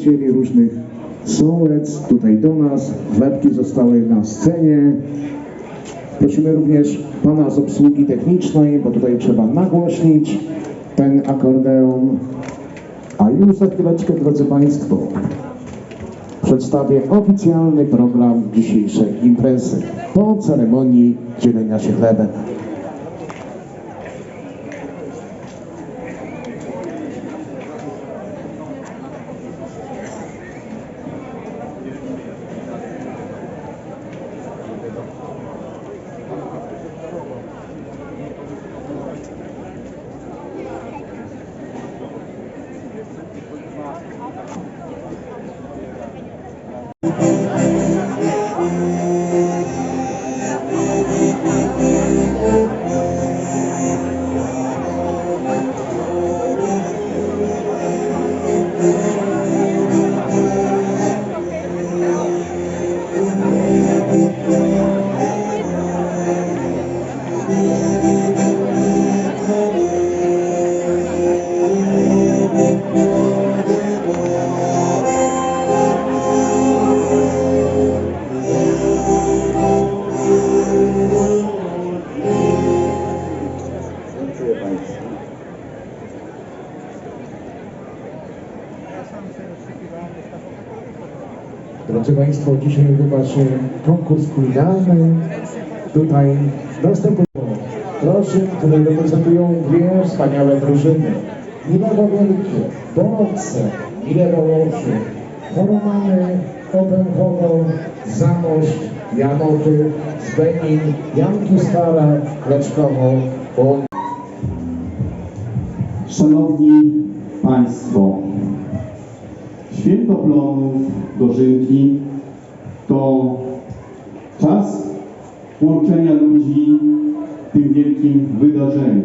przedstawicieli różnych sołec tutaj do nas. Chlebki zostały na scenie. Prosimy również pana z obsługi technicznej, bo tutaj trzeba nagłośnić ten akordeon. A już za chwileczkę, drodzy Państwo, przedstawię oficjalny program dzisiejszej imprezy po ceremonii dzielenia się chlebem. Drodzy dzisiaj odbywa się konkurs kulinarny. Tutaj następują proszę, które reprezentują dwie wspaniałe drużyny. Milewo Wielkie, Bolotce, Milewo Łosiu, Choromany, Openchowo, Zamość, Janoty, Zbenin, Janki Stare, Kleczkowo, Bądź. Szanowni Państwo, Święto Plonów Dożynki to czas łączenia ludzi w tym wielkim wydarzeniu.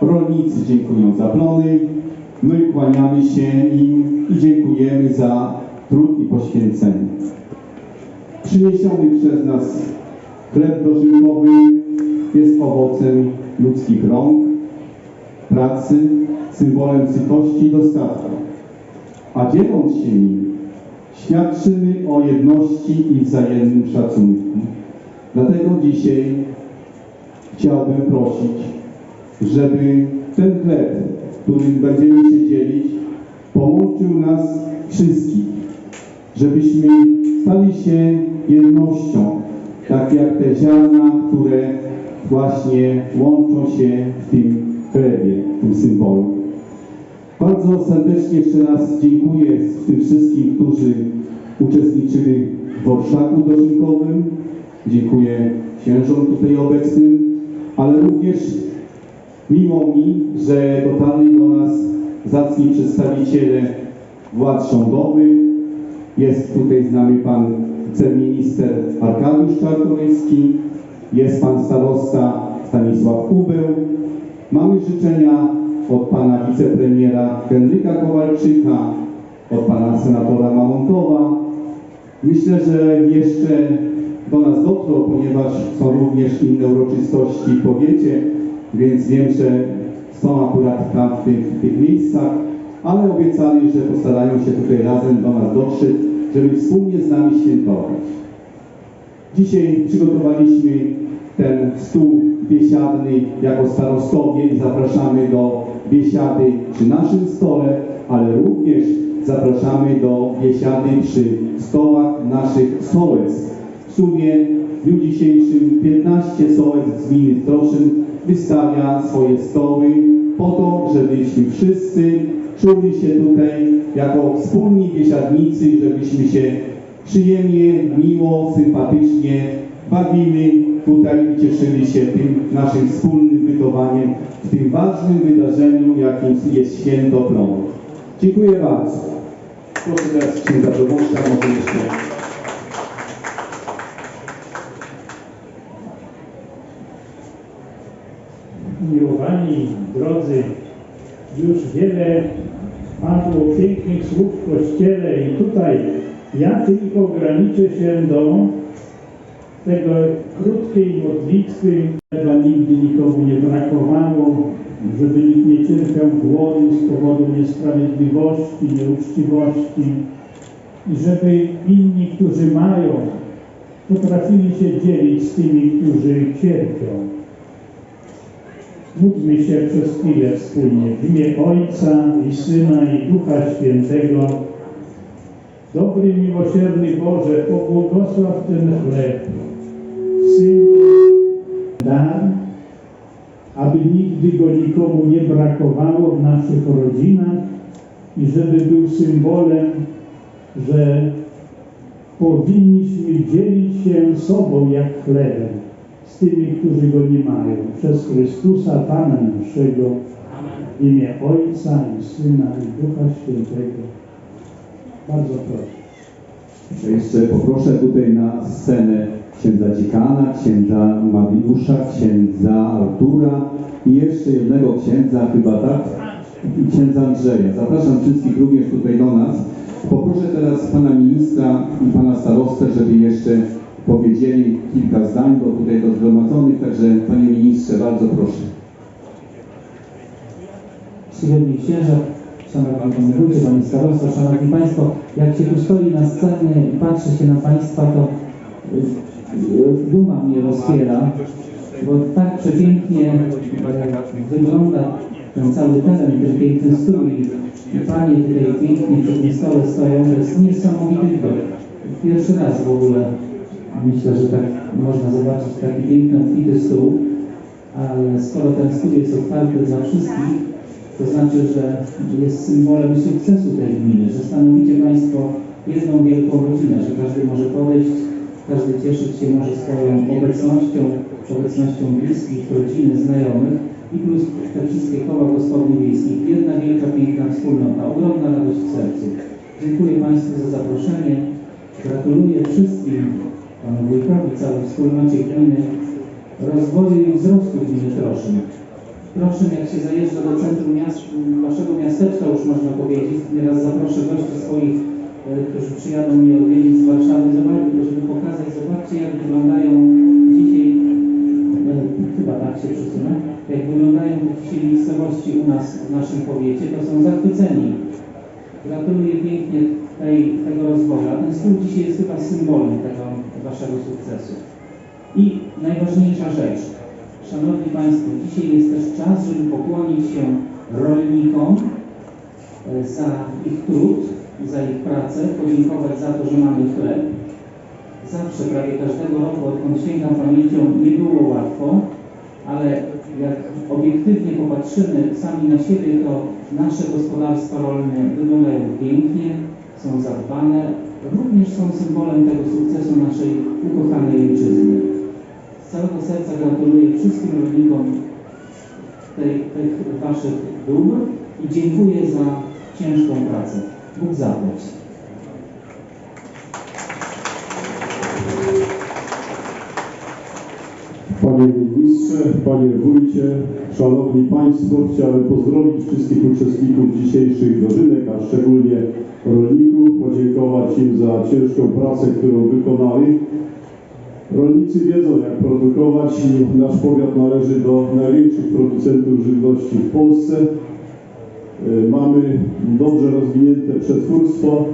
Rolnicy dziękują za plony, my kłaniamy się im i dziękujemy za trud i poświęcenie. Przyniesiony przez nas chleb dożynkowy jest owocem ludzkich rąk, pracy, symbolem sytości i dostatku. A dzieląc się nim, świadczymy o jedności i wzajemnym szacunku. Dlatego dzisiaj chciałbym prosić, żeby ten chleb, którym będziemy się dzielić, połączył nas wszystkich, żebyśmy stali się jednością, tak jak te ziarna, które właśnie łączą się w tym chlebie, w tym symbolu. Bardzo serdecznie jeszcze raz dziękuję tym wszystkim, którzy uczestniczyli w orszaku dożynkowym. Dziękuję księżom tutaj obecnym, ale również miło mi, że dotarli do nas zacni przedstawiciele władz rządowych. Jest tutaj z nami pan wiceminister Arkadiusz Czartoryski, jest pan starosta Stanisław Kubeł. Mamy życzenia od pana wicepremiera Henryka Kowalczyka, od pana senatora Mamontowa. Myślę, że jeszcze do nas dotrą, ponieważ są również inne uroczystości w powiecie, więc wiem, że są akurat tam w tych, w tych miejscach, ale obiecali, że postarają się tutaj razem do nas dotrzeć, żeby wspólnie z nami świętować. Dzisiaj przygotowaliśmy ten stół biesiadny jako starostowie i zapraszamy do biesiady przy naszym stole, ale również zapraszamy do biesiady przy stołach naszych sołec. W sumie w dniu dzisiejszym 15 sołec z gminy Stroszyn wystawia swoje stoły po to, żebyśmy wszyscy czuli się tutaj jako wspólni biesiadnicy, żebyśmy się przyjemnie, miło, sympatycznie bawili tutaj i cieszyli się tym naszym wspólnym bytowaniem w tym ważnym wydarzeniu, jakim jest Święto Plonów. Dziękuję bardzo. Proszę teraz księdza jeszcze Miłowani drodzy, już wiele padło pięknych słów w Kościele i tutaj ja tylko ograniczę się do tego krótkiej modlitwy, która nigdy nikomu nie brakowało, żeby nikt nie cierpiał głodu z powodu niesprawiedliwości, nieuczciwości i żeby inni, którzy mają, potrafili się dzielić z tymi, którzy cierpią. Módlmy się przez chwilę wspólnie w imię Ojca i Syna i Ducha Świętego. Dobry, miłosierny Boże, pobłogosław ten chleb, symbol, dar, aby nigdy go nikomu nie brakowało w naszych rodzinach i żeby był symbolem, że powinniśmy dzielić się sobą jak chlebem z tymi, którzy go nie mają. Przez Chrystusa Pana naszego, w imię Ojca i Syna i Ducha Świętego. Bardzo proszę. Jeszcze poproszę tutaj na scenę księdza dziekana, księdza Mariusza, księdza Artura i jeszcze jednego księdza, chyba tak, i księdza Andrzeja. Zapraszam wszystkich również tutaj do nas. Poproszę teraz pana ministra i pana starostę, żeby jeszcze powiedzieli kilka zdań do tutaj do zgromadzonych, także panie ministrze, bardzo proszę. Czcigodni księża, Szanowni Panie Panie Starosto, Szanowni Państwo, jak się tu stoi na scenie i patrzy się na Państwa, to y, duma mnie rozpiera, bo tak przepięknie y, wygląda ten cały teren, ten piękny i Panie tutaj pięknie przy tym stole stoją, to jest niesamowity widok. Pierwszy raz w ogóle myślę, że tak można zobaczyć taki piękny, obfity stół, ale skoro ten stół jest otwarty dla wszystkich, to znaczy, że jest symbolem sukcesu tej gminy, że stanowicie Państwo jedną wielką rodzinę, że każdy może podejść, każdy cieszyć się może swoją obecnością, obecnością bliskich, rodziny, znajomych i plus te wszystkie koła gospodyń wiejskich. Jedna wielka, piękna wspólnota, ogromna radość w sercu. Dziękuję Państwu za zaproszenie. Gratuluję wszystkim, Panu Wójtowi, całej wspólnocie gminy, rozwoju i wzrostu gminy Troszyn. Proszę, jak się zajeżdża do centrum miast, waszego miasteczka, już można powiedzieć, nieraz zaproszę gości swoich, e, którzy przyjadą mnie odwiedzić z Warszawy, jak wyglądają dzisiaj, e, chyba tak się przesunę, jak wyglądają dzisiaj miejscowości u nas w naszym powiecie, to są zachwyceni. Gratuluję pięknie tej, tego rozwoju, ten stół dzisiaj jest chyba symbolem tego waszego sukcesu. I najważniejsza rzecz, Szanowni Państwo, dzisiaj jest też czas, żeby pokłonić się rolnikom e, za ich trud, za ich pracę, podziękować za to, że mamy chleb. Zawsze, prawie każdego roku, odkąd sięgam pamięcią, nie było łatwo, ale jak obiektywnie popatrzymy sami na siebie, to nasze gospodarstwa rolne wyglądają pięknie, są zadbane, również są symbolem tego sukcesu naszej ukochanej ojczyzny. Z całego serca gratuluję wszystkim rolnikom tej, tych Waszych dóbr i dziękuję za ciężką pracę. Bóg zapłać. Panie Ministrze, Panie Wójcie, Szanowni Państwo, chciałem pozdrowić wszystkich uczestników dzisiejszych dożynek, a szczególnie rolników, podziękować im za ciężką pracę, którą wykonali. Rolnicy wiedzą, jak produkować i nasz powiat należy do największych producentów żywności w Polsce. Y, Mamy dobrze rozwinięte przetwórstwo.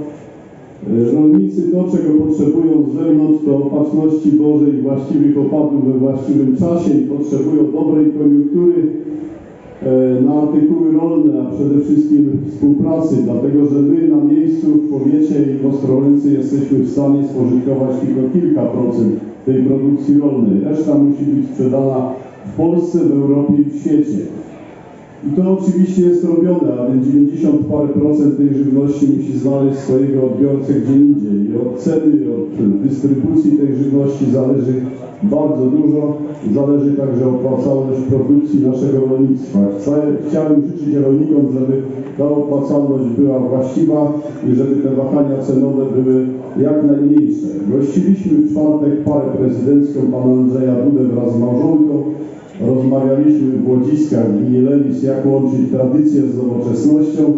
Rolnicy to, czego potrzebują z zewnątrz, to opatrzności Bożej właściwych opadów we właściwym czasie i potrzebują dobrej koniunktury e, na artykuły rolne, a przede wszystkim współpracy, dlatego że my na miejscu w powiecie i w Ostrołęce jesteśmy w stanie spożytkować tylko kilka procent tej produkcji rolnej. Reszta musi być sprzedana w Polsce, w Europie i w świecie. I to oczywiście jest robione, a więc 90 parę procent tej żywności musi znaleźć swojego odbiorcę gdzie indziej. I od ceny, od dystrybucji tej żywności zależy bardzo dużo. Zależy także opłacalność produkcji naszego rolnictwa. Chciałem życzyć rolnikom, żeby ta opłacalność była właściwa i żeby te wahania cenowe były jak najmniejsze. Gościliśmy w czwartek parę prezydencką pana Andrzeja Dudę wraz z małżonką. Rozmawialiśmy w Łodziskach w gminie Lelis, jak łączyć tradycję z nowoczesnością.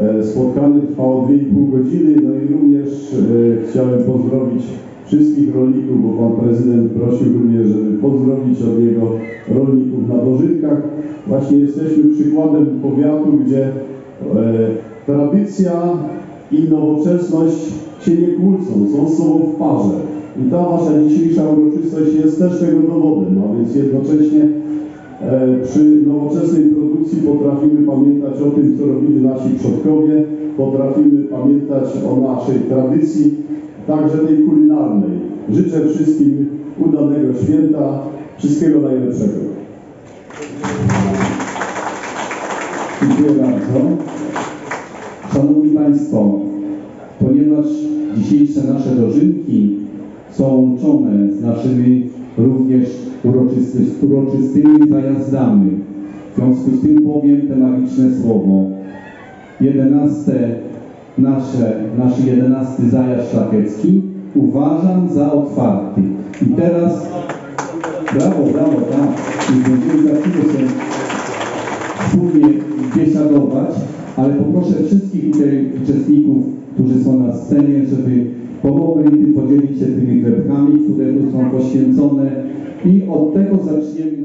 E, Spotkanie trwało 2,5 godziny, no i również e, chciałem pozdrowić wszystkich rolników, bo pan prezydent prosił mnie, żeby pozdrowić od niego rolników na Doży. Dożynkach właśnie jesteśmy przykładem powiatu, gdzie e, tradycja i nowoczesność się nie kłócą, są z sobą w parze. I ta wasza dzisiejsza uroczystość jest też tego dowodem, a więc jednocześnie e, przy nowoczesnej produkcji potrafimy pamiętać o tym, co robili nasi przodkowie, potrafimy pamiętać o naszej tradycji, także tej kulinarnej. Życzę wszystkim udanego święta, wszystkiego najlepszego. Dziękuję bardzo. Szanowni Państwo, ponieważ dzisiejsze nasze dożynki są łączone z naszymi również uroczysty, uroczystymi zajazdami, w związku z tym powiem te magiczne słowo. Jedenaste nasze, nasz jedenasty zajazd szlachecki uważam za otwarty. I teraz, brawo, brawo, tak, i będziemy za chwilę się wspólnie biesiadować, ale poproszę wszystkich podzielić się